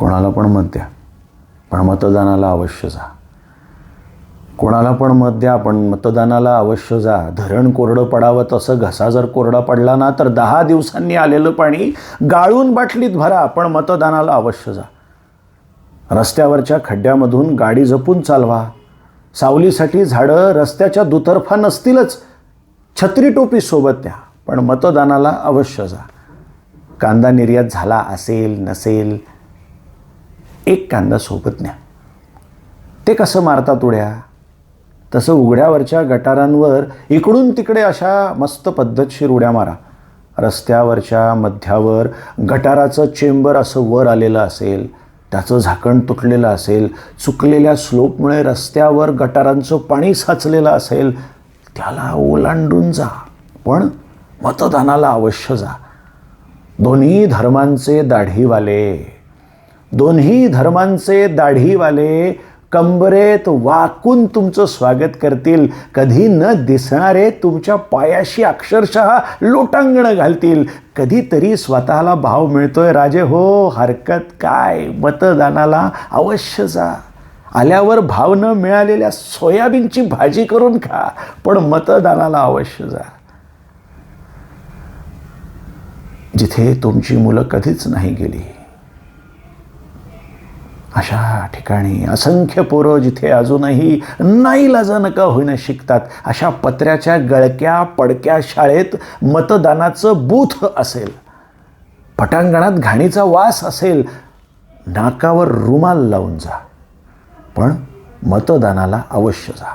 कोणाला पण मत द्या. पण मतदानाला अवश्य जा. कोणाला पण मत द्या पण मतदानाला अवश्य जा. धरण कोरडं पडावं तसं घसा जर कोरडा पडला ना तर दहा दिवसांनी आलेलं पाणी गाळून बाटलीत भरा पण मतदानाला अवश्य जा. रस्त्यावरच्या खड्ड्यामधून गाडी जपून चालवा. सावलीसाठी झाडं रस्त्याच्या दुतर्फा नसतीलच. छत्री टोपी सोबत द्या पण मतदानाला अवश्य जा. कांदा निर्यात झाला असेल नसेल एक कांदा सोबत न्या. ते कसं मारतात उड्या? तसं उघड्यावरच्या गटारांवर इकडून तिकडे अशा मस्त पद्धतशीर उड्या मारा. रस्त्यावरच्या मध्यावर गटाराचं चेंबर असं वर आलेलं असेल त्याचं झाकण तुटलेलं असेल चुकलेल्या स्लोपमुळे रस्त्यावर गटारांचं पाणी साचलेलं असेल त्याला ओलांडून जा. पण मतदानाला अवश्य जा. दोन्ही धर्मांचे दाढीवाले. दोन्ही धर्मांचे दाढीवाले कंबरेत वाकून तुमचं स्वागत करतील. कधी न दिसणारे तुमच्या पायाशी अक्षरशः लोटांगणं घालतील. कधीतरी स्वतःला भाव मिळतोय. राजे हो हरकत काय? मतदानाला अवश्य जा. आल्यावर भाव न मिळालेल्या सोयाबीनची भाजी करून खा पण मतदानाला अवश्य जा. जिथे तुमची मुलं कधीच नाही गेली अशा ठिकाणी असंख्य पोरं जिथे अजूनही नाईलाजानं का होईना शिकतात अशा पत्र्याच्या गळक्या पडक्या शाळेत मतदानाचं बूथ असेल पटांगणात घाणीचा वास असेल नाकावर रुमाल लावून जा पण मतदानाला अवश्य जा.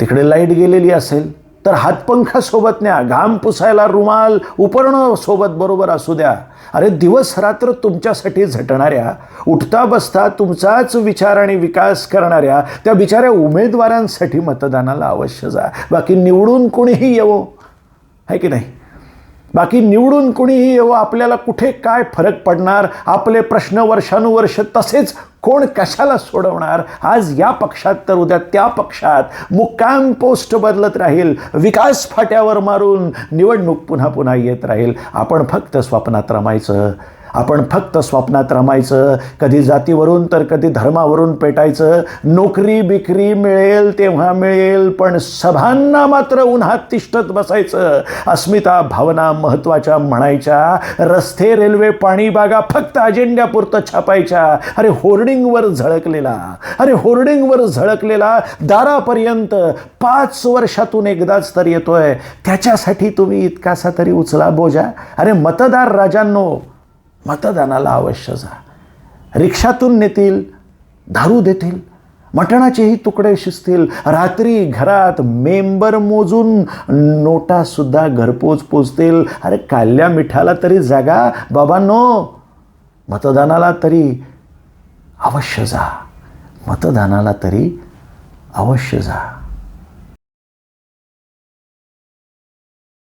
तिकडे लाइट गेलेली असेल तर हातपंखा सोबत न्या घाम पुसायला रुमाल उपरणं सोबत बरोबर असू द्या. अरे दिवस रात्र तुमच्यासाठी झटणाऱ्या उठता बसता तुमचाच विचार आणि विकास करणाऱ्या त्या बिचाऱ्या उमेदवारांसाठी मतदानाला अवश्य जा. बाकी निवडून कोणीही येवो. आहे की नाही? बाकी निवडून कुणीही येवो आपल्याला कुठे काय फरक पडणार आपले प्रश्न वर्षानुवर्ष तसेच कोण कशाला सोडवणार? आज या पक्षात तर उद्या त्या पक्षात मुक्काम पोस्ट बदलत राहील विकास फाट्यावर मारून निवडणूक पुन्हा पुन्हा येत राहील. आपण फक्त स्वप्नात रमायचं. आपण फक्त स्वप्नात रमायचं कधी जातीवरून तर कधी धर्मावरून पेटायचं. नोकरी बिकरी मिळेल तेव्हा मिळेल पण सभांना मात्र उन्हात तिष्ठत बसायचं. अस्मिता भावना महत्त्वाच्या म्हणायच्या. रस्ते रेल्वे पाणी बागा फक्त अजेंड्यापुरतं छापायच्या. अरे होर्डिंगवर झळकलेला. अरे होर्डिंगवर झळकलेला दारापर्यंत पाच वर्षातून एकदाच तर येतोय. त्याच्यासाठी तुम्ही इतकासा तरी उचला बोजा. अरे मतदार राजांनो मतदानाला अवश्य जा. रिक्षातून नेतील दारू देतील मटणाचेही तुकडे शिजतील रात्री घरात मेंबर मोजून नोटासुद्धा घरपोच पोचतील. अरे काल्या मिठाला तरी जागा. बाबांनो मतदानाला तरी अवश्य जा. मतदानाला तरी अवश्य जा.